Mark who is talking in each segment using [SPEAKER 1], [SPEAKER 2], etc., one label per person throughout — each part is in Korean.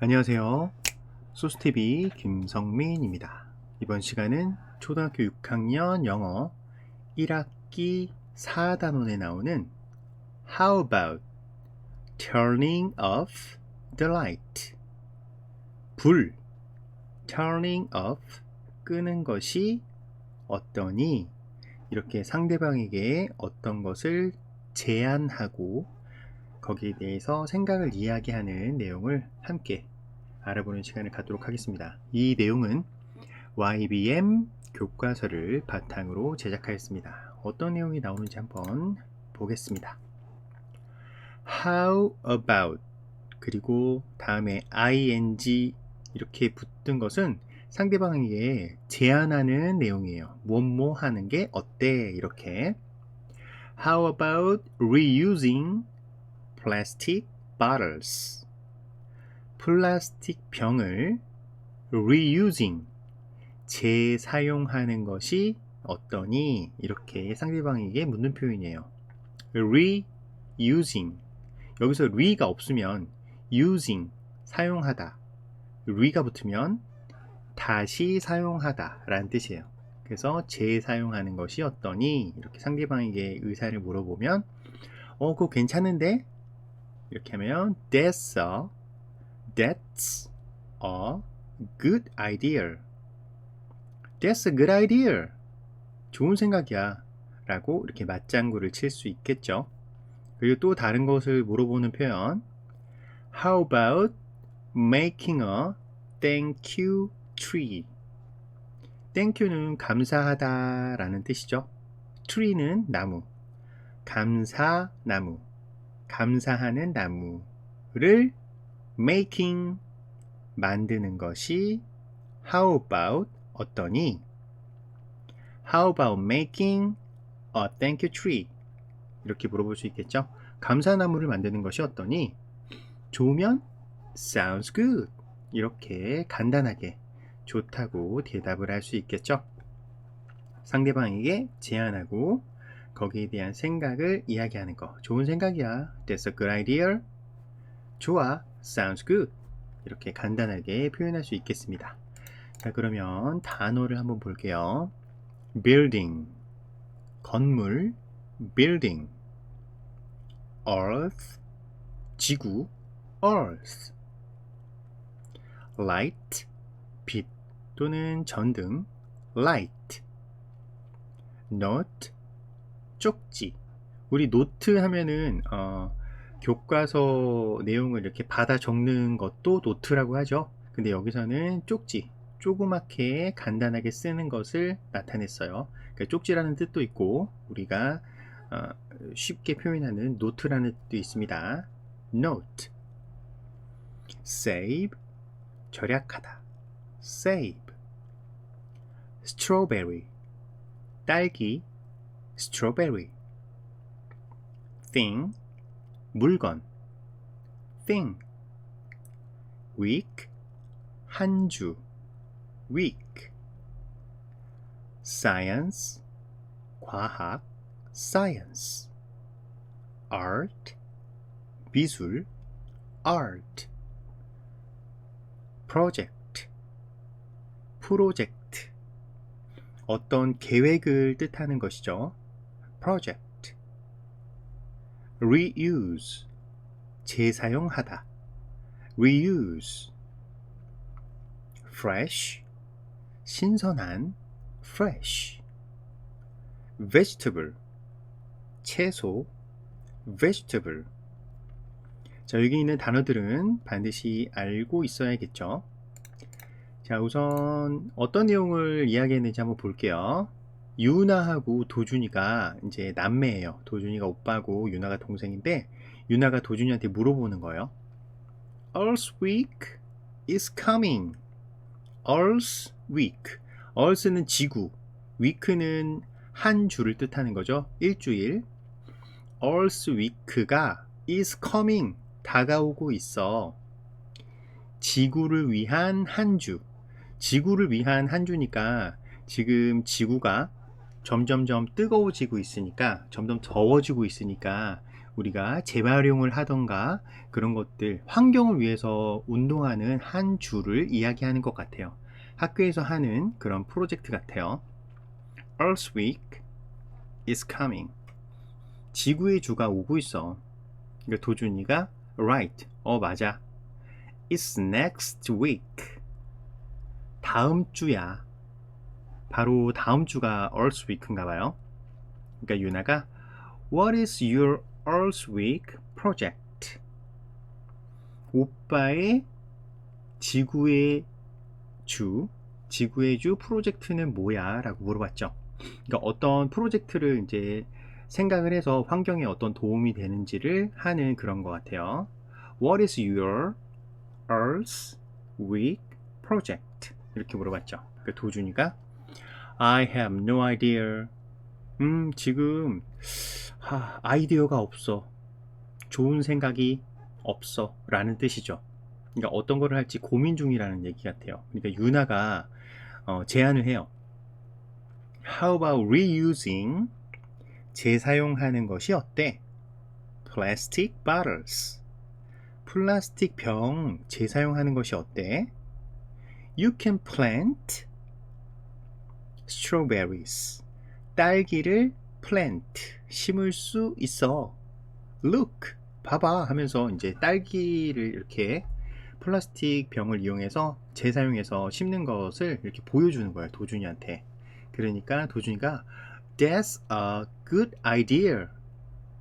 [SPEAKER 1] 안녕하세요. 소스TV 김성민입니다. 이번 시간은 초등학교 6학년 영어 1학기 4단원에 나오는 How about turning off the light? 불 turning off 끄는 것이 어떠니? 이렇게 상대방에게 어떤 것을 제안하고 거기에 대해서 생각을 이야기하는 내용을 함께 알아보는 시간을 갖도록 하겠습니다. 이 내용은 YBM 교과서를 바탕으로 제작하였습니다. 어떤 내용이 나오는지 한번 보겠습니다. How about 그리고 다음에 ing 이렇게 붙은 것은 상대방에게 제안하는 내용이에요. 뭐뭐 하는 게 어때? 이렇게 How about reusing plastic bottles? 플라스틱 병을 reusing 재사용하는 것이 어떠니? 이렇게 상대방에게 묻는 표현이에요. reusing 여기서 re가 없으면 using 사용하다 re가 붙으면 다시 사용하다 라는 뜻이에요. 그래서 재사용하는 것이 어떠니? 이렇게 상대방에게 의사를 물어보면 어, 그거 괜찮은데? 이렇게 하면 That's a, that's a good idea. That's a good idea. 좋은 생각이야. 라고 이렇게 맞장구를 칠 수 있겠죠. 그리고 또 다른 것을 물어보는 표현. How about making a thank you tree? thank you는 감사하다 라는 뜻이죠. tree는 나무. 감사 나무. 감사하는 나무를 making 만드는 것이 how about 어떠니? How about making a thank you tree? 이렇게 물어볼 수 있겠죠. 감사나무를 만드는 것이 어떠니? 좋으면 sounds good. 이렇게 간단하게 좋다고 대답을 할 수 있겠죠. 상대방에게 제안하고 거기에 대한 생각을 이야기하는 거. 좋은 생각이야. That's a good idea. 좋아. Sounds good. 이렇게 간단하게 표현할 수 있겠습니다. 자, 그러면 단어를 한번 볼게요. building. 건물. building. earth. 지구. earth. light. 빛 또는 전등. light. note. 쪽지. 우리 노트 하면은 어, 교과서 내용을 이렇게 받아 적는 것도 노트라고 하죠. 근데 여기서는 쪽지, 조그맣게 간단하게 쓰는 것을 나타냈어요. 그러니까 쪽지라는 뜻도 있고 우리가 어, 쉽게 표현하는 노트라는 뜻도 있습니다. note, save, 절약하다, save, strawberry, 딸기, strawberry thing 물건 thing week 한 주 week science 과학 science art 미술 art project 프로젝트 어떤 계획을 뜻하는 것이죠. Project. reuse. 재사용하다. reuse. fresh. 신선한. fresh. vegetable. 채소. vegetable. 자 여기 있는 단어들은 반드시 알고 있어야겠죠? 자 우선 어떤 내용을 이야기했는지 한번 볼게요 유나하고 도준이가 이제 남매예요. 도준이가 오빠고 유나가 동생인데 유나가 도준이한테 물어보는 거예요. Earth week is coming. Earth week. Earth는 지구, week는 한 주를 뜻하는 거죠. 일주일. Earth week가 is coming. 다가오고 있어. 지구를 위한 한 주. 지구를 위한 한 주니까 지금 지구가 점점점 뜨거워지고 있으니까 점점 더워지고 있으니까 우리가 재활용을 하던가 그런 것들 환경을 위해서 운동하는 한 주를 이야기하는 것 같아요. 학교에서 하는 그런 프로젝트 같아요. Earth Week is coming. 지구의 주가 오고 있어. 그러니까 도준이가 right. 어 맞아. It's next week. 다음 주야. 바로 다음 주가 Earth Week인가 봐요. 그러니까 유나가 What is your Earth Week project? 오빠의 지구의 주, 지구의 주 프로젝트는 뭐야? 라고 물어봤죠. 그러니까 어떤 프로젝트를 이제 생각을 해서 환경에 어떤 도움이 되는지를 하는 그런 것 같아요. What is your Earth Week project? 이렇게 물어봤죠. 그 도준이가 I have no idea. 음, 지금 하, 아이디어가 없어. 좋은 생각이 없어. 라는 뜻이죠. 그러니까 어떤 거를 할지 고민 중이라는 얘기 같아요. 그러니까 유나가 어, 제안을 해요. How about reusing? 재사용하는 것이 어때? Plastic bottles. 플라스틱 병 재사용하는 것이 어때? You can plant strawberries. 딸기를 plant 심을 수 있어. Look, 봐봐 하면서 이제 딸기를 이렇게 플라스틱 병을 이용해서 재사용해서 심는 것을 이렇게 보여주는 거예요 도준이한테. 그러니까 도준이가 That's a good idea.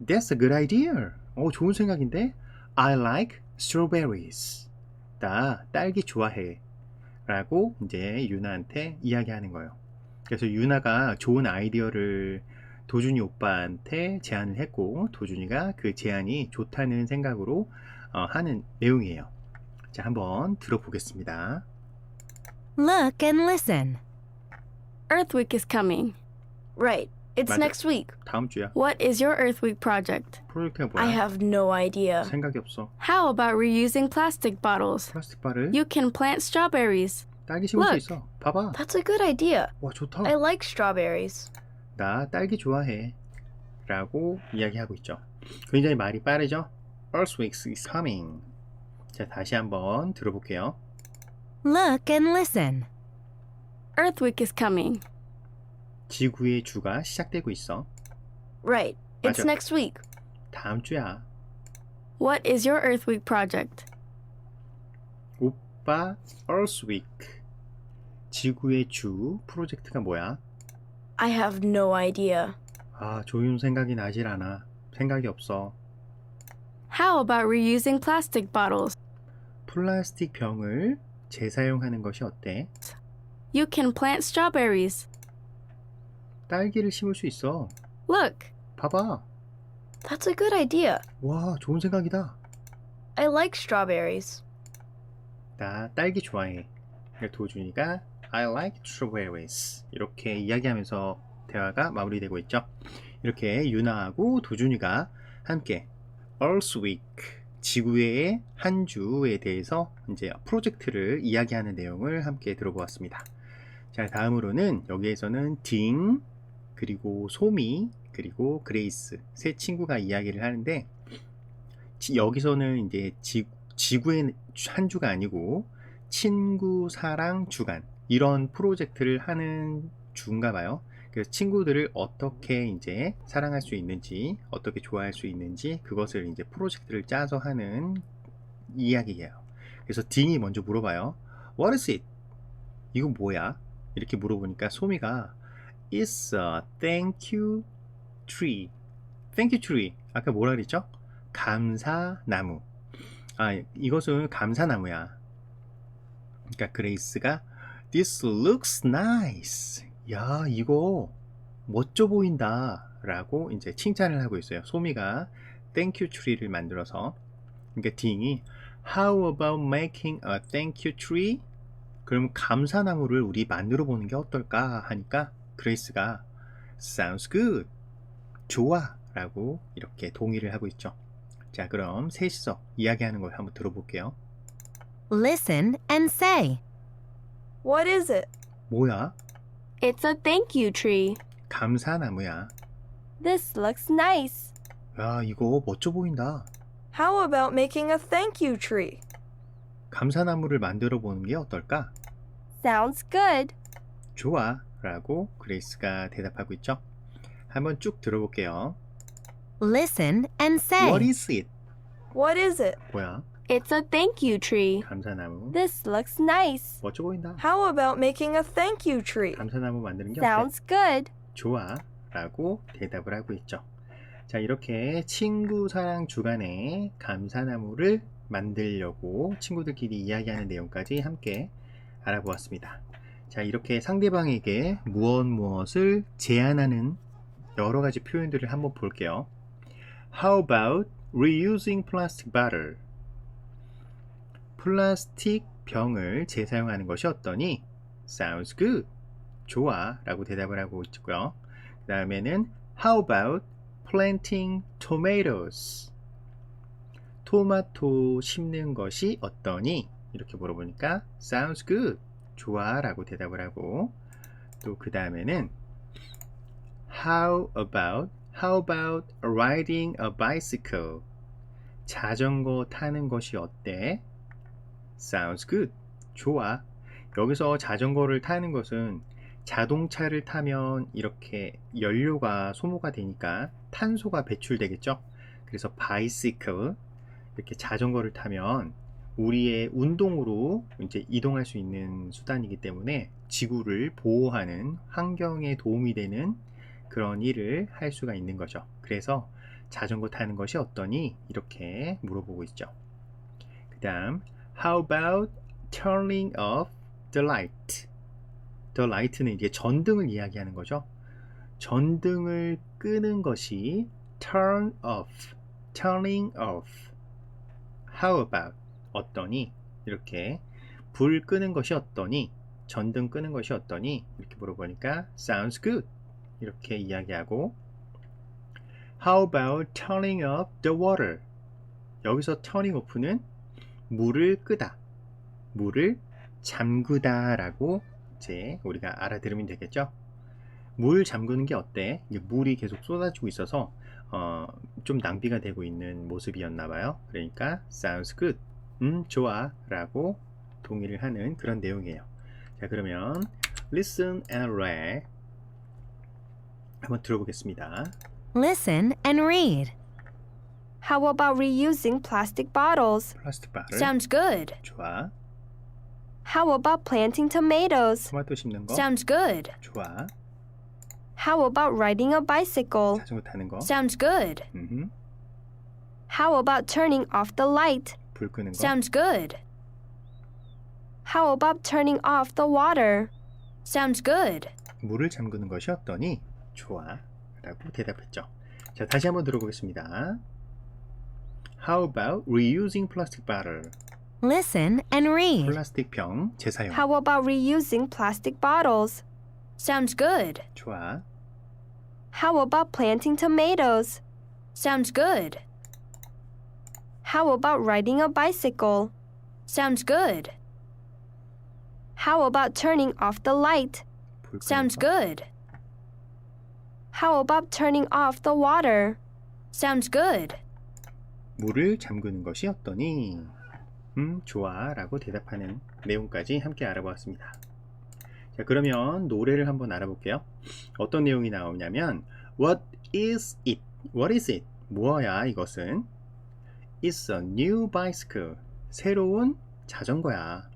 [SPEAKER 1] That's a good idea. 어 좋은 생각인데. I like strawberries. 나 딸기 좋아해. 라고 이제 유나한테 이야기하는 거예요. 그래서 유나가 좋은 아이디어를 도준이 오빠한테 제안을 했고 도준이가 그 제안이 좋다는 생각으로 어, 하는 내용이에요. 자, 한번 들어보겠습니다.
[SPEAKER 2] Look and listen.
[SPEAKER 3] Earth Week is coming. Right. It's
[SPEAKER 1] 맞아.
[SPEAKER 3] next week.
[SPEAKER 1] 다음 주야.
[SPEAKER 3] What is your Earth Week project?
[SPEAKER 1] 프로젝트가
[SPEAKER 4] I
[SPEAKER 1] 뭐야?
[SPEAKER 4] have no idea.
[SPEAKER 1] 생각이 없어.
[SPEAKER 3] How about reusing plastic bottles?
[SPEAKER 1] 플라스틱 바를
[SPEAKER 3] You can plant strawberries.
[SPEAKER 1] 딸기 심을 수
[SPEAKER 3] Look.
[SPEAKER 1] 있어. 봐봐.
[SPEAKER 4] That's a good idea.
[SPEAKER 1] 와, 좋다.
[SPEAKER 4] I like strawberries.
[SPEAKER 1] 나 딸기 좋아해. 라고 이야기하고 있죠. 굉장히 말이 빠르죠? Earth Week is coming. 자, 다시 한번 들어볼게요.
[SPEAKER 2] Look and listen.
[SPEAKER 3] Earth Week is coming.
[SPEAKER 1] 지구의 주가 시작되고 있어.
[SPEAKER 4] Right. It's
[SPEAKER 1] 맞아.
[SPEAKER 4] next week.
[SPEAKER 1] 다음 주야.
[SPEAKER 3] What is your Earth Week project?
[SPEAKER 1] 오빠 Earth Week. 지구의 주 프로젝트가 뭐야?
[SPEAKER 4] I have no idea.
[SPEAKER 1] 아, 좋은 생각이 나질 않아. 생각이 없어.
[SPEAKER 3] How about reusing plastic bottles?
[SPEAKER 1] 플라스틱 병을 재사용하는 것이 어때?
[SPEAKER 3] You can plant strawberries.
[SPEAKER 1] 딸기를 심을 수 있어.
[SPEAKER 3] Look,
[SPEAKER 1] 봐봐.
[SPEAKER 4] That's a good idea.
[SPEAKER 1] 와, 좋은 생각이다.
[SPEAKER 4] I like strawberries.
[SPEAKER 1] 나 딸기 좋아해. 도준이가 I like strawberries 이렇게 이야기하면서 대화가 마무리되고 있죠. 이렇게 유나하고 도준이가 함께 Earth Week 지구의 한 주에 대해서 이제 프로젝트를 이야기하는 내용을 함께 들어보았습니다. 자, 다음으로는 여기에서는 딩 그리고 소미 그리고 그레이스 세 친구가 이야기를 하는데 지- 여기서는 이제 지, 지구의 한 주가 아니고 친구 사랑 주간 이런 프로젝트를 하는 주인가 봐요. 그래서 친구들을 어떻게 이제 사랑할 수 있는지, 어떻게 좋아할 수 있는지 그것을 이제 프로젝트를 짜서 하는 이야기예요. 그래서 딩이 먼저 물어봐요. What is it? 이거 뭐야? 이렇게 물어보니까 소미가 It's a thank you tree. Thank you tree. 아까 뭐라 그랬죠? 감사 나무. 아, 이것은 감사나무야. 그러니까 그레이스가 This looks nice. 야, 이거 멋져 보인다. 라고 이제 칭찬을 하고 있어요. 소미가 Thank you tree를 만들어서. 그러니까 딩이 How about making a thank you tree? 그럼 감사나무를 우리 만들어 보는 게 어떨까 하니까 그레이스가 Sounds good. 좋아. 라고 이렇게 동의를 하고 있죠. 자, 그럼 셋이서 이야기하는 걸 한번 들어볼게요.
[SPEAKER 2] Listen and say.
[SPEAKER 4] What is it?
[SPEAKER 1] 뭐야?
[SPEAKER 3] it's a thank you tree.
[SPEAKER 1] 감사나무야.
[SPEAKER 3] This looks nice.
[SPEAKER 1] 야, 이거 멋져 보인다.
[SPEAKER 4] How about making a thank you tree?
[SPEAKER 1] 감사나무를 만들어 보는 게 어떨까?
[SPEAKER 3] Sounds good.
[SPEAKER 1] 좋아. 라고 그레이스가 대답하고 있죠. 한번 쭉 들어볼게요.
[SPEAKER 2] Listen and say.
[SPEAKER 1] What is it?
[SPEAKER 4] What is it?
[SPEAKER 1] 뭐야?
[SPEAKER 3] It's a thank you tree.
[SPEAKER 1] 감사나무.
[SPEAKER 3] This looks nice.
[SPEAKER 1] 멋져 보인다.
[SPEAKER 4] How about making a thank you tree?
[SPEAKER 1] 감사나무 만드는 게 어때?
[SPEAKER 3] Sounds good.
[SPEAKER 1] 좋아. 라고 대답을 하고 있죠. 자, 이렇게 친구 사랑 주간에 감사나무를 만들려고 친구들끼리 이야기하는 내용까지 함께 알아보았습니다. 자, 이렇게 상대방에게 무엇 무엇을 제안하는 여러 가지 표현들을 한번 볼게요. How about reusing plastic bottle? 플라스틱 병을 재사용하는 것이 어떠니? Sounds good. 좋아. 라고 대답을 하고 있고요. 그 다음에는 How about planting tomatoes? 토마토 심는 것이 어떠니? 이렇게 물어보니까 Sounds good. 좋아. 라고 대답을 하고 또 그 다음에는 How about How about riding a bicycle? 자전거 타는 것이 어때? Sounds good. 좋아. 여기서 자전거를 타는 것은 자동차를 타면 이렇게 연료가 소모가 되니까 탄소가 배출되겠죠. 그래서 bicycle 이렇게 자전거를 타면 우리의 운동으로 이제 이동할 수 있는 수단이기 때문에 지구를 보호하는 환경에 도움이 되는 그런 일을 할 수가 있는 거죠. 그래서 자전거 타는 것이 어떠니? 이렇게 물어보고 있죠. 그 다음, how about turning off the light? the light는 이제 전등을 이야기하는 거죠. 전등을 끄는 것이 turn off, turning off. how about 어떠니? 이렇게 불 끄는 것이 어떠니? 전등 끄는 것이 어떠니? 이렇게 물어보니까 sounds good. 이렇게 이야기하고 How about turning off the water? 여기서 turning off는 물을 끄다, 물을 잠그다 라고 이제 우리가 알아들으면 되겠죠? 물 잠그는 게 어때? 물이 계속 쏟아지고 있어서 어, 좀 낭비가 되고 있는 모습이었나 봐요. 그러니까 sounds good. 음, 좋아. 라고 동의를 하는 그런 내용이에요. 자, 그러면 listen and read 한번 들어보겠습니다.
[SPEAKER 2] Listen and read.
[SPEAKER 3] How about reusing plastic bottles?
[SPEAKER 1] 플라스틱 바를
[SPEAKER 2] Sounds good.
[SPEAKER 1] 좋아.
[SPEAKER 3] How about planting tomatoes?
[SPEAKER 1] 토마토 심는 거
[SPEAKER 2] Sounds good.
[SPEAKER 1] 좋아.
[SPEAKER 3] How about riding a bicycle?
[SPEAKER 1] 자전거 타는 거
[SPEAKER 2] Sounds good.
[SPEAKER 1] 음흠.
[SPEAKER 3] How about turning off the light?
[SPEAKER 1] 불 끄는 거
[SPEAKER 2] Sounds good.
[SPEAKER 3] How about turning off the water?
[SPEAKER 2] Sounds good.
[SPEAKER 1] 물을 잠그는 것이 어떠니? 좋아. 라고 대답했죠. 자, 다시 한번 들어보겠습니다. How about reusing plastic bottle?
[SPEAKER 2] Listen and read.
[SPEAKER 1] 플라스틱 병 재사용.
[SPEAKER 3] How about reusing plastic bottles?
[SPEAKER 2] Sounds good.
[SPEAKER 1] 좋아.
[SPEAKER 3] How about planting tomatoes?
[SPEAKER 2] Sounds good.
[SPEAKER 3] How about riding a bicycle?
[SPEAKER 2] Sounds good.
[SPEAKER 3] How about turning off the light?
[SPEAKER 1] 불 끄는
[SPEAKER 2] Sounds
[SPEAKER 1] 거.
[SPEAKER 2] good.
[SPEAKER 3] How about turning off the water?
[SPEAKER 2] Sounds good.
[SPEAKER 1] 물을 잠그는 것이 어떠니? 음, 좋아. 라고 대답하는 내용까지 함께 알아보았습니다. 자, 그러면 노래를 한번 알아볼게요. 어떤 내용이 나오냐면, What is it? What is it? 뭐야, 이것은? It's a new bicycle. 새로운 자전거야.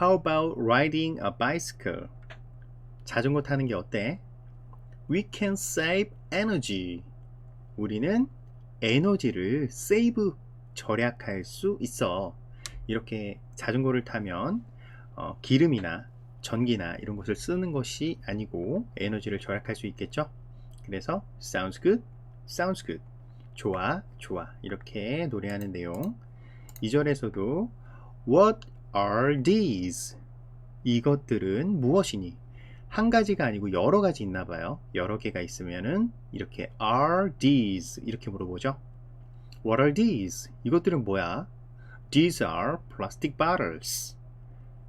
[SPEAKER 1] How about riding a bicycle? 자전거 타는 게 어때? We can save energy. 우리는 에너지를 세이브 절약할 수 있어. 이렇게 자전거를 타면 어, 기름이나 전기나 이런 것을 쓰는 것이 아니고 에너지를 절약할 수 있겠죠. 그래서 sounds good, sounds good. 좋아, 좋아. 이렇게 노래하는 내용. 2절에서도 what are these? 이것들은 무엇이니? 한 가지가 아니고 여러 가지 있나 봐요. 여러 개가 있으면은 이렇게 are these 이렇게 물어보죠. What are these? 이것들은 뭐야? These are plastic bottles.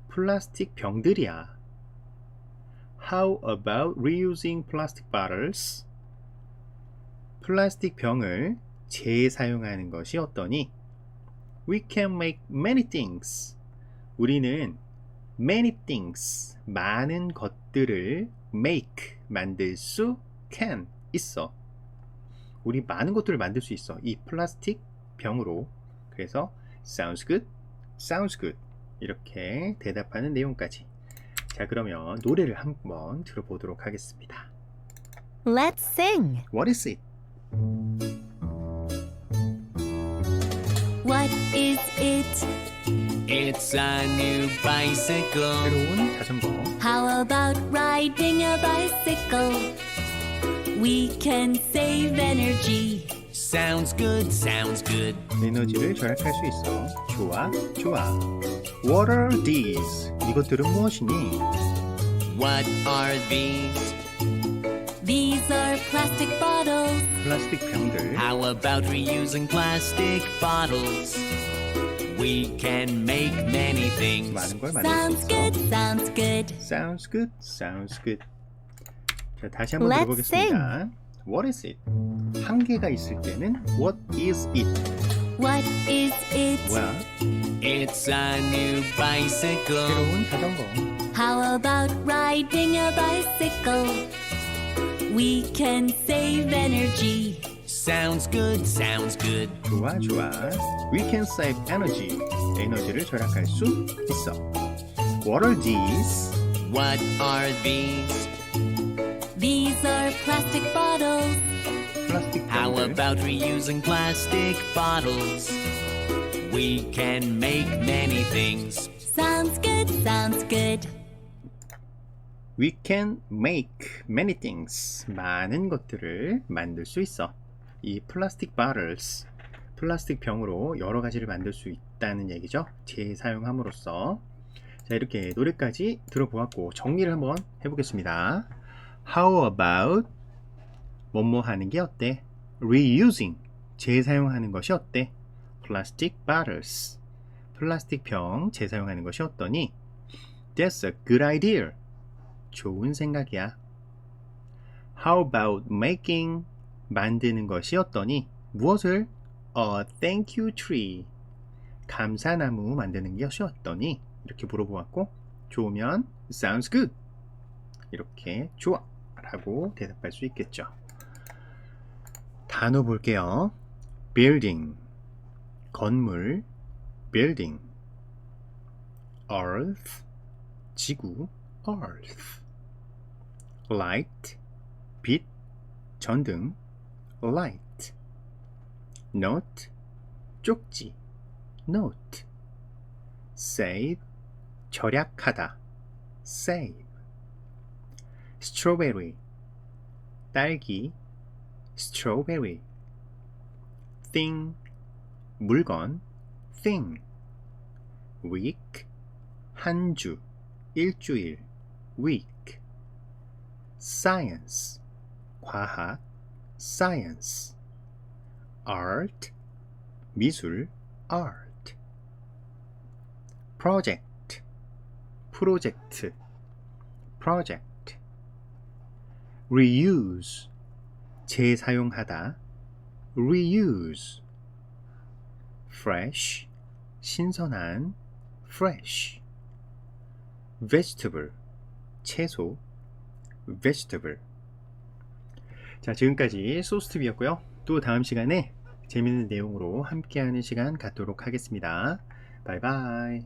[SPEAKER 1] 플라스틱 병들이야. How about reusing plastic bottles? 플라스틱 병을 재사용하는 것이 어떠니? We can make many things. 우리는 many things, 많은 것들을 make, 만들 수 can, 있어. 우리 많은 것들을 만들 수 있어. 이 플라스틱 병으로. 그래서 sounds good, sounds good. 이렇게 대답하는 내용까지. 자, 그러면 노래를 한번 들어보도록 하겠습니다.
[SPEAKER 5] Let's sing.
[SPEAKER 1] What is it?
[SPEAKER 5] What is it?
[SPEAKER 6] It's a new bicycle.
[SPEAKER 1] 새로운 자전거.
[SPEAKER 5] How about riding a bicycle? We can save energy.
[SPEAKER 6] Sounds good, sounds good.
[SPEAKER 1] 에너지를 절약할 수 있어. 좋아, 좋아. What are these? 이것들은 무엇이니?
[SPEAKER 6] What are these?
[SPEAKER 5] These are plastic bottles.
[SPEAKER 1] 플라스틱 병들.
[SPEAKER 6] How about reusing plastic bottles? We can make many things.
[SPEAKER 1] 많은 걸 만들 수
[SPEAKER 5] Sounds
[SPEAKER 1] 있어.
[SPEAKER 5] good, sounds good.
[SPEAKER 1] Sounds good, sounds good. 자, 다시 한번
[SPEAKER 5] Let's
[SPEAKER 1] 들어보겠습니다. What is it? 한 개가 있을 때는 What is it?
[SPEAKER 5] What is it?
[SPEAKER 1] 뭐야?
[SPEAKER 6] It's a new bicycle.
[SPEAKER 1] 새로운 자전거.
[SPEAKER 5] How about riding a bicycle? We can save energy.
[SPEAKER 6] Sounds good, sounds good.
[SPEAKER 1] 좋아, 좋아. We can save energy. 에너지를 절약할 수 있어. What are these?
[SPEAKER 6] What are these?
[SPEAKER 5] These are plastic bottles.
[SPEAKER 1] 플라스틱
[SPEAKER 6] How
[SPEAKER 1] 병들.
[SPEAKER 6] about reusing plastic bottles? We can make many things.
[SPEAKER 5] Sounds good, sounds good.
[SPEAKER 1] We can make many things. 많은 것들을 만들 수 있어. 이 플라스틱 bottles, 플라스틱 병으로 여러 가지를 만들 수 있다는 얘기죠. 재사용함으로써. 자, 이렇게 노래까지 들어보았고 정리를 한번 해보겠습니다. How about 뭐뭐 하는 게 어때? Reusing, 재사용하는 것이 어때? Plastic bottles, 플라스틱 병 재사용하는 것이 어떠니? That's a good idea. 좋은 생각이야. How about making 만드는 것이 어떠니? 무엇을? A thank you tree. 감사나무 만드는 것이 어떠니? 이렇게 물어보았고 좋으면 sounds good. 이렇게 좋아 라고 대답할 수 있겠죠. 단어 볼게요. building 건물 building earth 지구 earth light 빛 전등 light note 쪽지 note save 절약하다 save strawberry 딸기 strawberry thing 물건 thing week 한 주 일주일 week science 과학 science art 미술 art project 프로젝트 project reuse 재사용하다 reuse fresh 신선한 fresh vegetable 채소 vegetable. 자 지금까지 소스트비였고요. 또 다음 시간에 재밌는 내용으로 함께하는 시간 갖도록 하겠습니다. 바이바이